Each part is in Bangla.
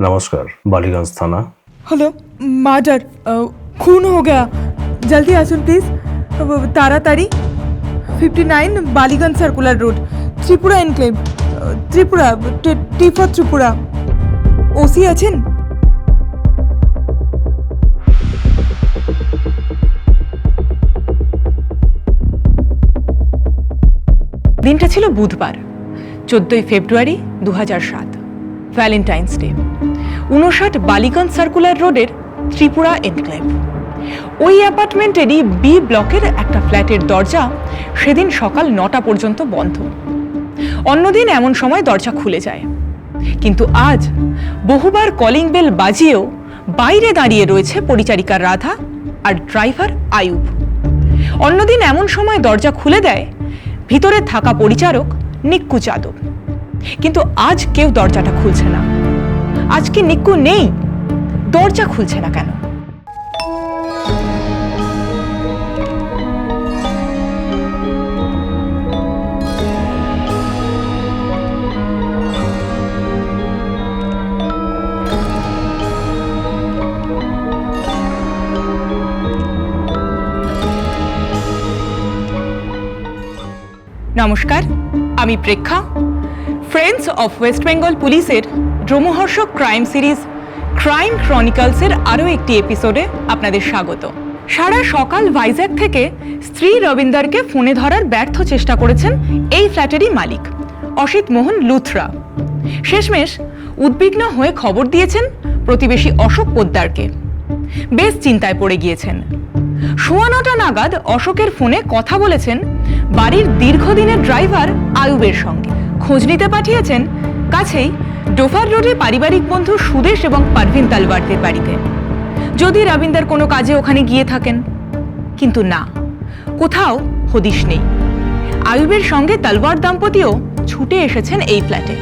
নমস্কার বালিগঞ্জ থানা হ্যালো মার্ডার খুন হো গয়া জলদি আসুন প্লিজ তাড়াতাড়ি fifty nine Ballygunge circular road Tripura enclave Tripura T for Tripura OC আছেন দিনটা ছিল বুধবার, চোদ্দই ফেব্রুয়ারি দু হাজার সাত ভ্যালেন্টাইন্স ডে উনষাট বালিগঞ্জ সার্কুলার রোডের ত্রিপুরা এনক্লেভ। ওই অ্যাপার্টমেন্টেরই বি ব্লকের একটা ফ্ল্যাটের দরজা সেদিন সকাল নটা পর্যন্ত বন্ধ। অন্যদিন এমন সময় দরজা খুলে যায়। কিন্তু আজ বহুবার কলিং বেল বাজিয়েও বাইরে দাঁড়িয়ে রয়েছে পরিচারিকা রাধা আর ড্রাইভার আয়ুব। অন্যদিন এমন সময় দরজা খুলে দেয় ভিতরে থাকা পরিচারক নিক্কু যাদব। কিন্তু আজ কেউ দরজাটা খুলছে না। আজ নিকু নেই। দরজা খুলছে না কেন? নমস্কার, আমি Preksha. Friends of West Bengal পুলিশের রোমহর্ষক ক্রাইম সিরিজ ক্রাইম ক্রনিকলসের আরও একটি এপিসোডে আপনাদের স্বাগত। সারা সকাল ভাইজ্যাগ থেকে স্ত্রী রবীন্দারকে ফোনে ধরার ব্যর্থ চেষ্টা করেছেন এই ফ্ল্যাটেরই মালিক, অসিত মোহন লুথরা। শেষমেশ উদ্বিগ্ন হয়ে খবর দিয়েছেন প্রতিবেশী অশোক পোদ্দারকে। বেশ চিন্তায় পড়ে গিয়েছেন। সোয়া নটা নাগাদ অশোকের ফোনে কথা বলেছেন বাড়ির দীর্ঘদিনের ড্রাইভার আয়ুবের সঙ্গে। খোঁজ নিতে পাঠিয়েছেন, কাছেই ডোফার রোডে পারিবারিক বন্ধু সুদেশ এবং পারভিন তালওয়ারদের বাড়িতে যদি রবীন্দার কোনো কাজে ওখানে গিয়ে থাকেন, কিন্তু না, কোথাও হদিশ নেই। আয়ুবের সঙ্গে তালওয়ার দাম্পতিও ছুটে এসেছেন এই ফ্ল্যাটে।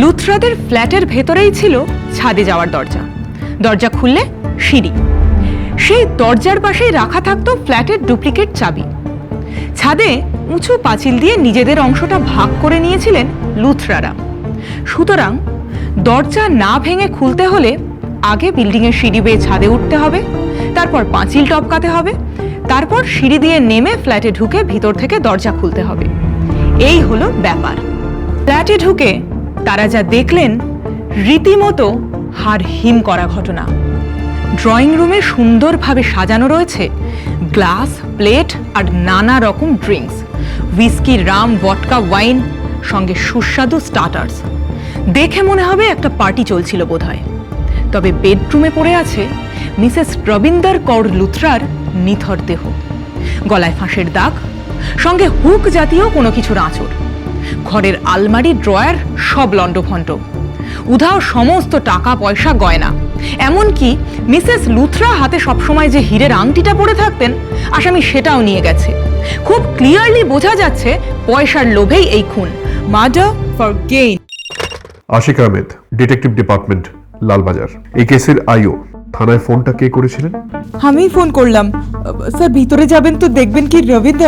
লুথরাদের ফ্ল্যাটের ভেতরেই ছিল ছাদে যাওয়ার দরজা। দরজা খুললে সিঁড়ি। সেই দরজার পাশেই রাখা থাকতো ফ্ল্যাটের ডুপ্লিকেট চাবি। ছাদে উঁচু পাঁচিল দিয়ে নিজেদের অংশটা ভাগ করে নিয়েছিলেন লুথরারা। সুতরাং দরজা না ভেঙে খুলতে হলে আগে বিল্ডিংয়ের সিঁড়ি বেয়ে ছাদে উঠতে হবে, তারপর পাঁচিল টপকাতে হবে, তারপর সিঁড়ি দিয়ে নেমে ফ্ল্যাটে ঢুকে ভিতর থেকে দরজা খুলতে হবে। এই হলো ব্যাপার। ফ্ল্যাটে ঢুকে তারা যা দেখলেন, রীতিমতো হার হিম করা ঘটনা। ড্রয়িং রুমে সুন্দরভাবে সাজানো রয়েছে গ্লাস, প্লেট আর নানা রকম drinks. Whisky rum vodka wine সঙ্গে সুস্বাদু স্টার্টার্স দেখে মনে হবে একটা পার্টি চলছিল বোধহয়। তবে বেডরুমে পড়ে আছে মিসেস রবীন্দার কৌর লুথরার নিথর দেহ। গলায় ফাঁসের দাগ, সঙ্গে হুক জাতীয় কোনো কিছুর আঁচড়। ঘরের আলমারি ড্রয়ার সব লণ্ডভণ্ড। উধাও সমস্ত টাকা পয়সা গয়না। এমনকি মিসেস লুথরা হাতে সবসময় যে হীরের আংটিটা পরে থাকতেন, আসামি সেটাও নিয়ে গেছে। খুব ক্লিয়ারলি বোঝা যাচ্ছে পয়সার লোভেই এই খুন। Murder for gain Ashiq Ahmed detective department Lalbazar. এই কেসের আইও থানায় ফোনটা কে করেছিলেন? আমি ফোন করলাম। স্যার ভিতরে যাবেন তো দেখবেন কি রবীন্দ্র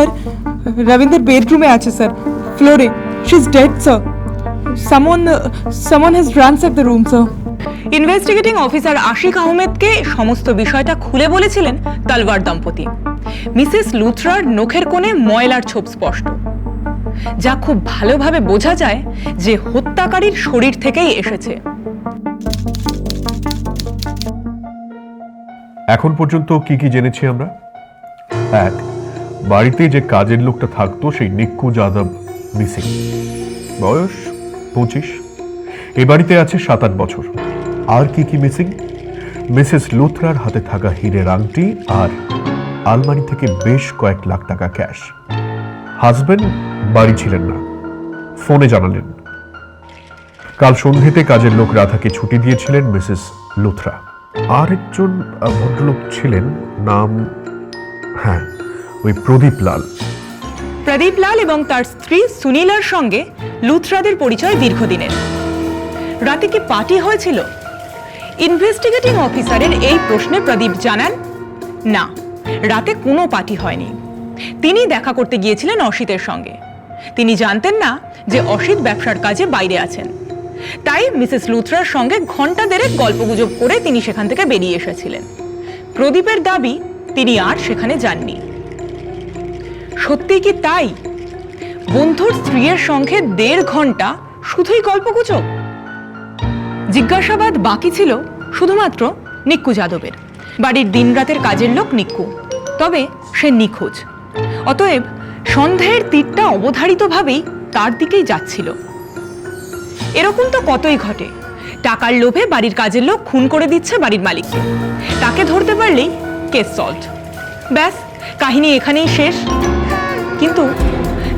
রবীন্দার বেডরুমে আছে স্যার। ফ্লোরে। She is dead sir summon summon has ransacked the room sir investigating officer Ashiq আহমেদকে সমস্ত বিষয়টা খুলে বলেছিলেন তালওয়ার দম্পতি। মিসেস লুথরার নখের কোণে ময়লার ছোপ স্পষ্ট। যা খুব ভালোভাবে বোঝা যায় যে হত্যাকারীর শরীর থেকেই এসেছে। এখন পর্যন্ত কি কি জেনেছি আমরা? এক, বাড়িতে যে কাজের লোকটা থাকতো, সেই নিক্কু যাদব মিসিং। বয়স পঁচিশ। এ বাড়িতে আছে সাত আট বছর। আর কি কি মিসিং? মিসেস লুথরার হাতে থাকা হীরের আংটি আর আলমারি থেকে বেশ কয়েক লাখ টাকা ক্যাশ। হাজবেন্ড বাড়ি ছিলেন না। ফোনে জানালেন। কাল সন্ধ্যেতে কাজের লোক রাধাকে ছুটি দিয়েছিলেন মিসেস লুথরা। আর একজন ভদ্রলোক ছিলেন, নাম হ্যাঁ ওই প্রদীপ লাল। প্রদীপ লাল এবং তার স্ত্রী সুনীলার সঙ্গে লুথরাদের পরিচয় দীর্ঘদিনের। রাতে কি পার্টি হয়েছিল? ইনভেস্টিগেটিং অফিসারের এই প্রশ্নে প্রদীপ জানান, না। রাতে কোনো পার্টি হয়নি। তিনি দেখা করতে গিয়েছিলেন অসিতের সঙ্গে। তিনি জানতেন না যে অসিত ব্যবসার কাজে বাইরে আছেন। তাই মিসেস লুথরার সঙ্গে ঘণ্টা দেড়েক গল্পগুজব করে তিনি সেখান থেকে বেরিয়ে এসেছিলেন। প্রদীপের দাবি, তিনি আর সেখানে যাননি। সত্যি কি তাই? বন্ধুর স্ত্রীর সঙ্গে দেড় ঘণ্টা শুধুই গল্পগুজব? জিজ্ঞাসাবাদ বাকি ছিল শুধুমাত্র নিক্কু যাদবের। বাড়ির দিনরাতের কাজের লোক নিক্কু তবে সে নিখোঁজ। অতএব সন্দেহের তীরটা অবধারিতভাবেই তার দিকেই যাচ্ছিল। এরকম তো কতই ঘটে। টাকার লোভে বাড়ির কাজের লোক খুন করে দিচ্ছে বাড়ির মালিককে তাকে ধরতে পারলেই কেস সলভ। ব্যাস, কাহিনী এখানেই শেষ। কিন্তু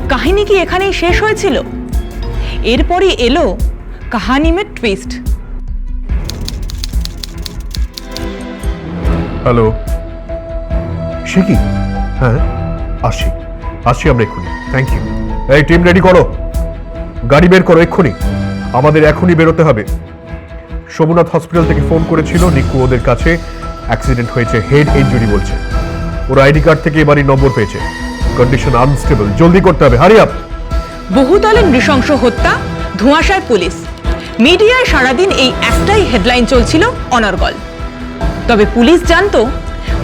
কাহিনী কি এখানেই শেষ হয়েছিল? এরপরই এলো কাহানিমের টুইস্ট হ্যালো। সে কি? হ্যাঁ আসি আসি আমরা এক্ষুনি। থ্যাংক ইউ এই টিম রেডি করো। গাড়ি বের করো এক্ষুনি। আমাদের এখনই বেরোতে হবে। সোমনাথ হসপিটাল থেকে ফোন করেছিল, নিকু ওদের কাছে। অ্যাক্সিডেন্ট হয়েছে হেড ইঞ্জুরি বলছে। ওর আইডি কার্ড থেকে এবারই নম্বর পেয়েছে। কন্ডিশন আনস্টেবল জলদি করতে হবে। হারি আপ বহুতলে নৃশংস হত্যা, ধোঁয়াশায় পুলিশ। মিডিয়ায় সারাদিন এই একটাই হেডলাইন চলছিল, অনর্গল। তবে পুলিশ জানতো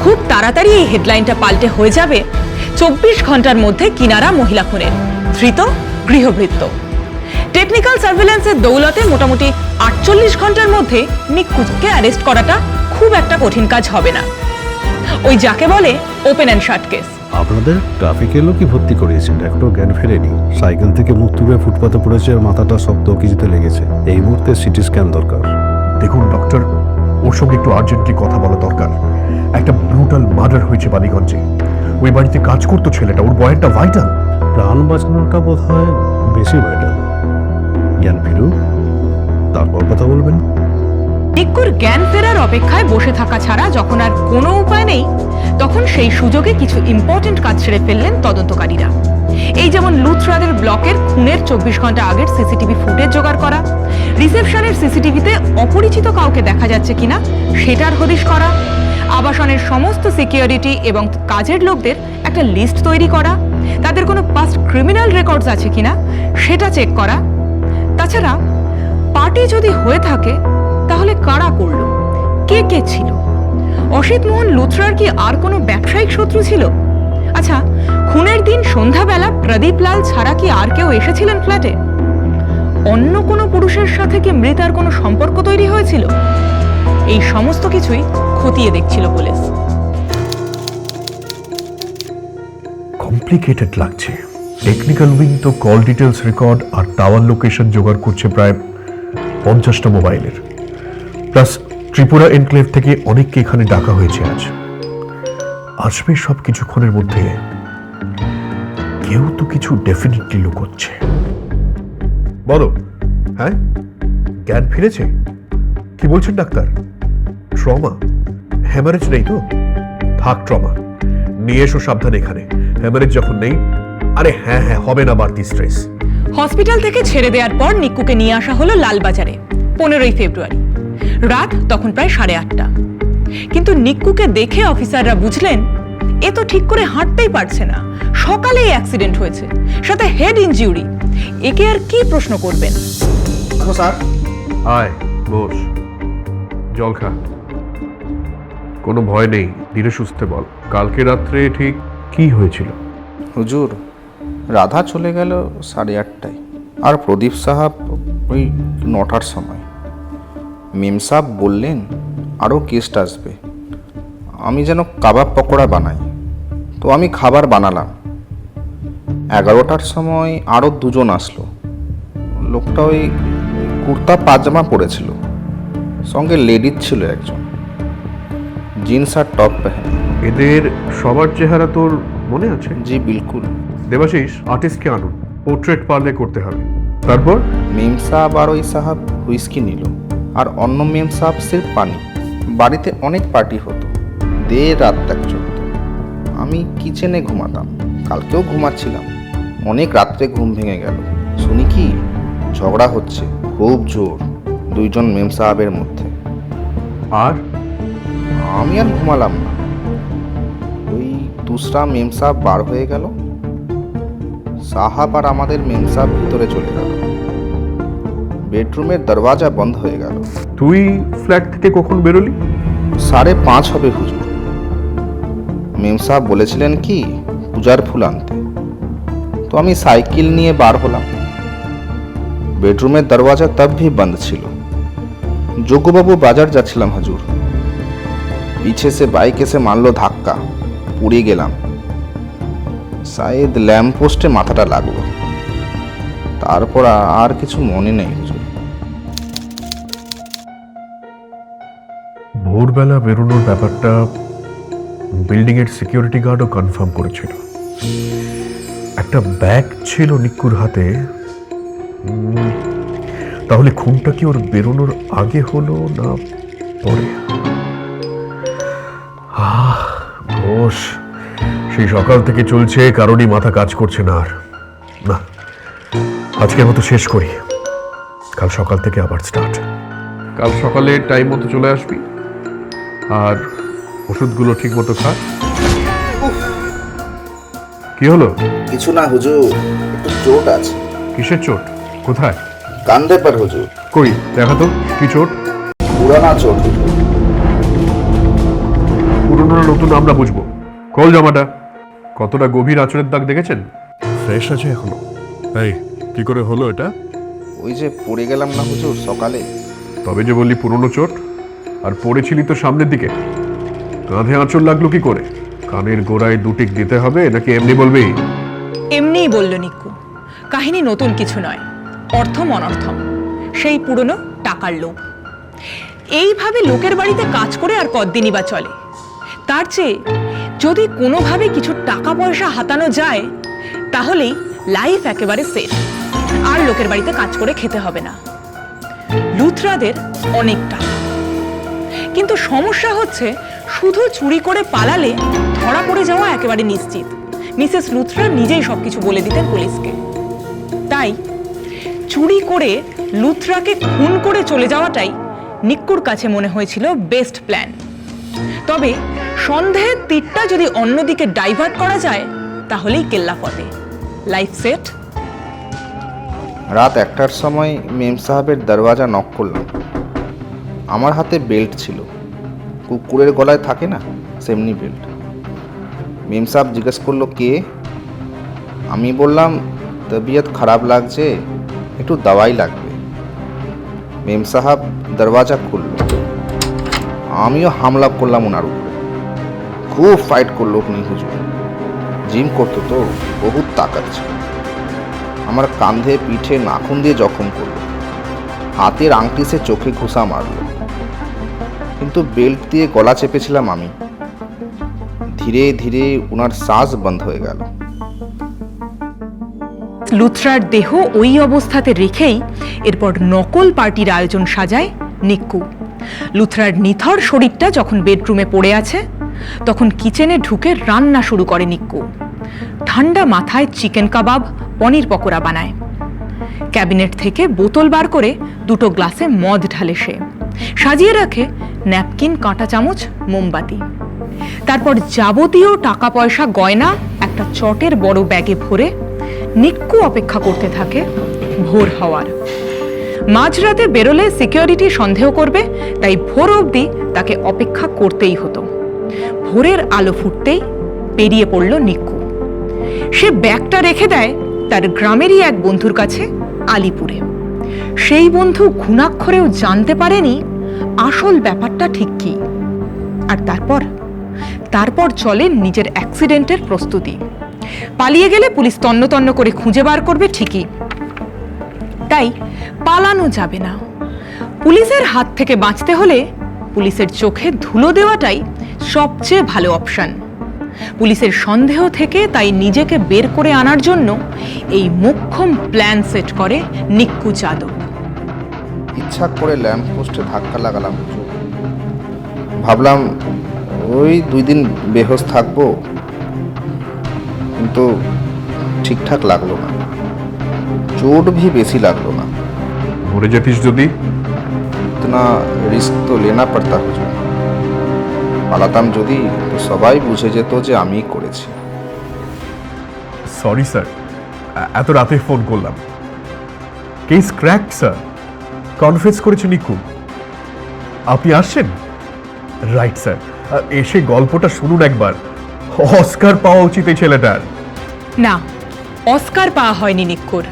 খুব তাড়াতাড়ি এই হেডলাইনটা পাল্টে হয়ে যাবে। চব্বিশ ঘণ্টার মধ্যে কিনারা মহিলা খুনের ধৃত গৃহভৃত্ত টেকনিক্যাল সার্ভেলেন্সের দৌলতে মোটামুটি আটচল্লিশ ঘণ্টার মধ্যে নিকুজকে অ্যারেস্ট করাটা খুব একটা কঠিন কাজ হবে না। ওই যাকে বলে ওপেন অ্যান্ড শার্ট কেস আপনাদের ট্রাফিক এলো কি ভর্তি করিয়েছেন এখনও জ্ঞান ফেরেনি। সাইকেল থেকে মুখ তুলে ফুটপাতে পড়েছে আর মাথাটা শব্দ কিছুতে লেগেছে। এই মুহূর্তে সিটি স্ক্যান দরকার। দেখুন ডক্টর ওর সঙ্গে একটু আর্জেন্টলি কথা বলা দরকার। একটা ব্রুটাল মার্ডার হয়েছে বালিগঞ্জে। ওই বাড়িতে কাজ করতো ছেলেটা ওর বয়ানটা ভাইটাল প্রাণ বাঁচানোটা বোধ হয় বেশি ভাইটাল জ্ঞান ফিরুক তারপর কথা বলবেন। নিক্কুর জ্ঞান ফেরার অপেক্ষায় বসে থাকা ছাড়া যখন আর কোনো উপায় নেই তখন সেই সুযোগে কিছু ইম্পর্টেন্ট কাজ ছেড়ে ফেললেন তদন্তকারীরা। এই যেমন লুথরাদের ব্লকের খুনের চব্বিশ ঘণ্টা আগের সিসিটিভি ফুটেজ জোগাড় করা, রিসেপশনের সিসিটিভিতে অপরিচিত কাউকে দেখা যাচ্ছে কিনা সেটার হদিশ করা, আবাসনের সমস্ত সিকিউরিটি এবং কাজের লোকদের একটা লিস্ট তৈরি করা, তাদের কোনো পাস্ট ক্রিমিনাল রেকর্ডস আছে কিনা সেটা চেক করা। তাছাড়া পার্টি যদি হয়ে থাকে, তাহলে কারা করল? কে কে ছিল? অসিত মোহন লুথরার কি আর কোনো ব্যবসায়িক শত্রু ছিল? আচ্ছা খুনের দিন সন্ধ্যাবেলা প্রদীপ লাল ছাড়া কি আর কেউ এসেছিলেন ফ্ল্যাটে অন্য কোনো পুরুষের সাথে কি মৃতার কোনো সম্পর্ক তৈরি হয়েছিল? এই সমস্ত কিছুই খতিয়ে দেখছিল পুলিশ। কমপ্লিকেটেড লাগছে। টেকনিক্যাল উইং তো কল ডিটেলস রেকর্ড আর টাওয়ার লোকেশন জোগাড় করছে প্রায় পঞ্চাশটা মোবাইলের। প্লাস ত্রিপুরা এনক্লেভ থেকে অনেককে এখানে ডাকা হয়েছে আজ। আসবে সব কিছুক্ষণের মধ্যে। কিছু ডেফিনেটলি লুকোচ্ছে। বলো হ্যাঁ? জ্ঞান ফিরেছে? কি বলছেন ডাক্তার? ট্রমা? হ্যামারেজ নেই তো? থাক, ট্রমা। নিয়ে এসো সাবধান এখানে। হ্যামারেজ যখন নেই, আরে হ্যাঁ হ্যাঁ হবে না বাড়তি স্ট্রেস হসপিটাল থেকে ছেড়ে দেওয়ার পর নিক্কুকে নিয়ে আসা হলো লালবাজারে, পনেরোই ফেব্রুয়ারি। রাত তখন প্রায় সাড়ে আটটা। কিন্তু নিক্কুকে দেখে অফিসাররা বুঝলেন এ তো ঠিক করে হাঁটতেই পারছে না। সকালেই অ্যাক্সিডেন্ট হয়েছে। সাথে হেড ইনজিউরি একে আর কি প্রশ্ন করবেন? স্যার। আয় বস। জল খা। কোনো ভয় নেই। ধীরে সুস্থে বল। কালকে রাত্রে ঠিক কি হয়েছিল? হুজুর রাধা চলে গেল সাড়ে আটটায়। আর প্রদীপ সাহাব ওই নটার সময়। মেম সাহেব বললেন আরও গেস্ট আসবে। আমি যেন কাবাব পকোড়া বানাই। তো আমি খাবার বানালাম। এগারোটার সময় আরও দুজন আসলো। লোকটা ওই কুর্তা পাজামা পরেছিল। সঙ্গে লেডিজ ছিল একজন। জিন্স আর টপ পেহেন এদের সবার চেহারা তোর মনে আছে? জি বিলকুল। দেবাশিস আর্টিস্টকে আনুন। পোর্ট্রেট পারলে করতে হবে। তারপর? মেম সাহাব আর ওই সাহাব হুইস্কি নিল। আর অন্য মেম সাহাব সির্ফ পানি। বাড়িতে অনেক পার্টি হতো। দেড় রাত তাক আমি কিচেনে ঘুমাতাম। কালকেও ঘুমাচ্ছিলাম। অনেক রাত্রে ঘুম ভেঙে গেল। শুনি কি? ঝগড়া হচ্ছে খুব জোর দুইজন মেম সাহাবের মধ্যে। আর? আমি আর ঘুমালাম না। ওই দুসরা মেম সাহেব বার হয়ে গেল। সাহাব আর আমাদের মেম সাহেব ভিতরে চলে গেল। বেডরুমের দরওয়াজা বন্ধ হয়ে গেল। তুই ফ্ল্যাট থেকে কখন বেরোলি? সাড়ে পাঁচ হবে হুজুর। মেম সাহেব বলেছিলেন কি, পূজার ফুল আনতে। তো আমি সাইকেল নিয়ে বার হলাম। বেডরুমের দরওয়াজা তব ভি বন্ধ ছিল। যোগ্যবাবু বাজার যাচ্ছিলাম হুজুর। পিছে সে বাইক এসে মারলো ধাক্কা পুড়ে গেলাম। শায়দ ল্যাম্প পোস্টে মাথাটা লাগল। তারপর আর কিছু মনে নেই ভোরবেলা বেরোনোর ব্যাপারটা বিল্ডিং এর সিকিউরিটি গার্ডও কনফার্ম করেছিল। একটা ব্যাগ ছিল নিকুর হাতে। তাহলে খুনটা কি ওর বেরোনোর আগে হলো না পরে? ঘোষ সেই সকাল থেকে চলছে, কারণই মাথা কাজ করছে না আর। না, আজকের মতো শেষ করি। কাল সকাল থেকে আবার স্টার্ট কাল সকালে টাইম মতো চলে আসবি। আর ওষুধগুলো ঠিক মতো খা কি হলো? কিছু না হুজুর একটু চোট আছে। কিসের চোট? কোথায়? কান্দে পার হুজুর। কই? দেখা তো কি চোট? পুরানা চোট। হুজুর পুরনো না নতুন আমরা বুঝব। কল জামাটা। কতটা গভীর আচরের দাগ দেখেছেন? ফ্রেশ আছে এখনও। এই কি করে হলো এটা? ওই যে পড়ে গেলাম না হুজুর সকালে। তবে যে বললি পুরনো চোট আর পড়েছিলি তো সামনের দিকে। কাঁধে আঁচড় লাগল কি করে? কানের গোড়ায় দুটিক দিতে হবে নাকি এমনি বলবি? এমনিই বলল নিকু, কাহিনী নতুন কিছু নয়, অর্থম অনর্থম, সেই পুরনো টাকার লোভ। এইভাবে লোকের বাড়িতে কাজ করে আর কদ্দিনই বা চলে। তার চেয়ে যদি কোনোভাবে কিছু টাকা পয়সা হাতানো যায়, তাহলেই লাইফ একেবারে সেফ আর লোকের বাড়িতে কাজ করে খেতে হবে না। লুথরাদের অনেক টাকা কিন্তু সমস্যা হচ্ছে শুধু চুরি করে পালালে ধরা পড়ে যাওয়া একেবারে নিশ্চিত। মিসেস লুথরা নিজেই সবকিছু বলে দিতেন পুলিশকে। তাই চুরি করে লুথরাকে খুন করে চলে যাওয়াটাই নিক্কুর কাছে মনে হয়েছিল বেস্ট প্ল্যান। তবে সন্দেহের তীরটা যদি অন্যদিকে ডাইভার্ট করা যায়, তাহলেই কেল্লা ফতে লাইফ সেট? রাত একটার সময় মেম সাহেবের দরওয়াজা নক করলাম আমার হাতে বেল্ট ছিল। কুকুরের গলায় থাকে না সেমনি বেল্ট। মেম সাহেব জিজ্ঞেস করল, কে? আমি বললাম, তবিয়ত খারাপ লাগছে, একটু দাওয়াই লাগবে। মেম সাহাব দরওয়াজা খুলল। আমিও হামলা করলাম ওনার উপরে। খুব ফাইট করল উনি হুজুর। জিম করতো তো, বহুত তাকাত ছিল। আমার কাঁধে পিঠে নাখুন দিয়ে জখম করল। হাতের আংটি সে চোখে ঘুষা মারলো। কিন্তু বেল্ট দিয়ে গলা চেপেছিলাম আমি। ধীরে ধীরে ওনার শ্বাস বন্ধ হয়ে গেল। লুথরার দেহ ওই অবস্থাতে রেখেই এরপর নকল পার্টির আয়োজন সাজায় নিক্কু। লুথরার নিথর শরীরটা যখন বেডরুমে পড়ে আছে, তখন কিচেনে ঢুকে রান্না শুরু করে নিক্কু। ঠান্ডা মাথায় চিকেন কাবাব, পনির পকোড়া বানায়। ক্যাবিনেট থেকে বোতল বার করে দুটো গ্লাসে মদ ঢালে সে। সাজিয়ে রাখে ন্যাপকিন, কাঁটা চামচ, মোমবাতি। তারপর যাবতীয় টাকা পয়সা গয়না, একটা চটের বড় ব্যাগে ভরে নিক্কু অপেক্ষা করতে থাকে ভোর হওয়ার। মাঝরাতে বেরোলে সিকিউরিটি সন্দেহ করবে, তাই ভোর অবধি তাকে অপেক্ষা করতেই হতো। ভোরের আলো ফুটতেই পেরিয়ে পড়ল নিক্কু। সে ব্যাগটা রেখে দেয় তার গ্রামেরই এক বন্ধুর কাছে, আলিপুরে। সেই বন্ধু ঘুণাক্ষরেও জানতে পারেনি আসল ব্যাপারটা ঠিক কি? আর তারপর? তারপর চলে নিজের অ্যাক্সিডেন্টের প্রস্তুতি। পালিয়ে গেলে পুলিশ তন্ন তন্ন করে খুঁজে বার করবে ঠিকই। তাই পালানো যাবে না। পুলিশের হাত থেকে বাঁচতে হলে পুলিশের চোখে ধুলো দেওয়াটাই সবচেয়ে ভালো অপশন। পুলিশের সন্দেহ থেকে তাই নিজেকে বের করে আনার জন্য এই মোক্ষম প্ল্যান সেট করে নিক্কু যাদব। ইচ্ছা করে ল্যাম্প পোস্টে ধাক্কা লাগালাম ভাবলাম ওই দুই দিন বেহোশ থাকব কিন্তু ঠিকঠাক লাগল না। চোট ভি বেশি লাগল না। মরে যেতিস যদি? ইতনা রিস্ক তো লেনা পড়তা হুজুর পালাতাম যদি তো সবাই বুঝে যেত যে আমিই করেছি। সরি স্যার এত রাতে ফোন করলাম। কেস ক্র্যাক স্যার কনফারেন্স করেছে নিকু। আপনি আসছেন? রাইট স্যার এসে গল্পটা শুনুন একবার। অস্কার পাওয়া উচিত এই ছেলেটার। না, অস্কার পাওয়া হয়নি নিক্কুর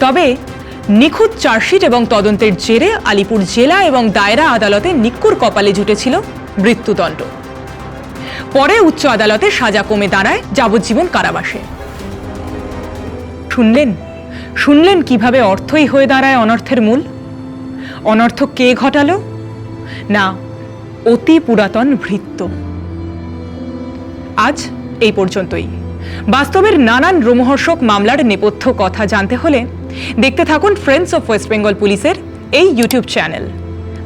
তবে নিখুঁত চার্জশিট এবং তদন্তের জেরে আলিপুর জেলা এবং দায়রা আদালতে নিক্কুর কপালে জুটেছিল মৃত্যুদণ্ড। পরে উচ্চ আদালতে সাজা কমে দাঁড়ায় যাবজ্জীবন কারাবাসে। শুনলেন? শুনলেন কীভাবে অর্থই হয়ে দাঁড়ায় অনর্থের মূল? অনর্থ কে ঘটালো? না, অতি পুরাতন ভৃত্য। আজ এই পর্যন্তই। বাস্তবের নানান রোমহর্ষক মামলার নেপথ্য কথা জানতে হলে দেখতে থাকুন ফ্রেন্ডস অফ ওয়েস্ট বেঙ্গল পুলিশের এই ইউটিউব চ্যানেল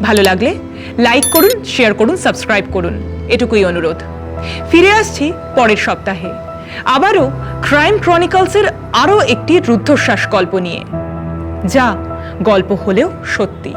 ভালো লাগলে লাইক করুন শেয়ার করুন সাবস্ক্রাইব করুন। এটুকুই অনুরোধ। ফিরে আসছি পরের সপ্তাহে। আবারও ক্রাইম ক্রনিকলসের আরও একটি রুদ্ধশ্বাস গল্প নিয়ে। যা গল্প হলেও সত্যি।